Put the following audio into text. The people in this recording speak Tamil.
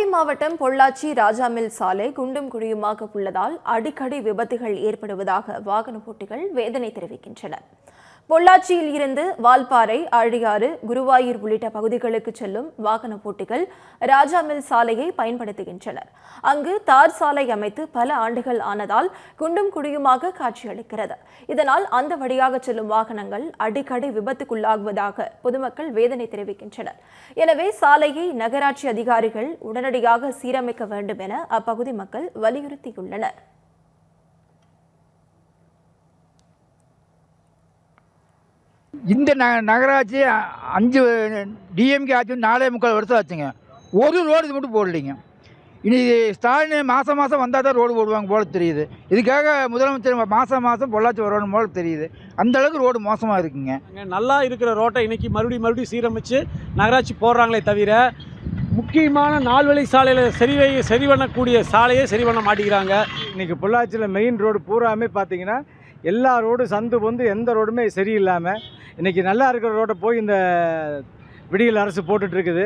கோவை மாவட்டம் பொள்ளாச்சி ராஜாமில் சாலை குண்டும் குழியுமாக உள்ளதால் அடிக்கடி விபத்துகள் ஏற்படுவதாக வாகன போட்டிகள் வேதனை தெரிவிக்கின்றன பொள்ளாச்சியில் இருந்து வால்பாறை ஆழியாறு குருவாயூர் உள்ளிட்ட பகுதிகளுக்கு செல்லும் வாகன ராஜா ராஜாமில் சாலையை பயன்படுத்துகின்றனர். அங்கு தார் சாலை அமைத்து பல ஆண்டுகள் ஆனதால் குண்டும் குடியுமாக காட்சியளிக்கிறது. இதனால் அந்த வழியாக செல்லும் வாகனங்கள் அடிக்கடி விபத்துக்குள்ளாகுவதாக பொதுமக்கள் வேதனை தெரிவிக்கின்றனர். எனவே சாலையை நகராட்சி அதிகாரிகள் உடனடியாக சீரமைக்க வேண்டும் என அப்பகுதி மக்கள் வலியுறுத்தியுள்ளனர். இந்த ந நகராட்சி அஞ்சு டிஎம்கே ஆட்சி நாலே முக்கால் வருஷம் ஆச்சுங்க. ஒரு ரோடு இது மட்டும் போடலைங்க. இனி ஸ்டாலின் மாதம் மாதம் வந்தால் தான் ரோடு போடுவாங்க போல தெரியுது. இதுக்காக முதலமைச்சர் மாதம் மாதம் பொள்ளாச்சி வரணும் போல தெரியுது. அந்த அளவுக்கு ரோடு மோசமாக இருக்குங்க. நல்லா இருக்கிற ரோட்டை இன்னைக்கு மறுபடியும் மறுபடியும் சீரமைச்சு நகராட்சி போடுறாங்களே தவிர முக்கியமான நால்வழி சாலையில் சரி வை சரி பண்ணக்கூடிய சாலையை சரி பண்ண மாட்டேங்கிறாங்க. இன்னைக்கு பொள்ளாச்சியில் மெயின் ரோடு பூராமே பார்த்தீங்கன்னா எல்லா ரோடும் சந்து வந்து எந்த ரோடுமே சரியில்லாமல் இன்றைக்கி நல்லா இருக்கிற ரோட்டை போய் இந்த விடியல் அரசு போட்டுட்ருக்குது